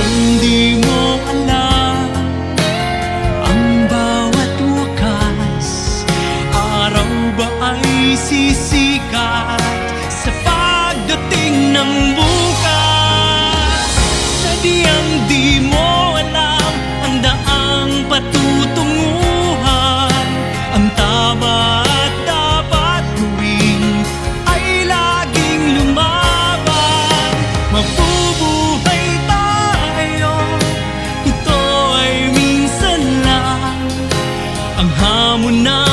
Hanggang mo alam Ang bawat wakas. Araw ba ay sisikat Sa pagdating ng bukas? Sadyang di alam Ang daang patutunguhan. Ang tama We're not.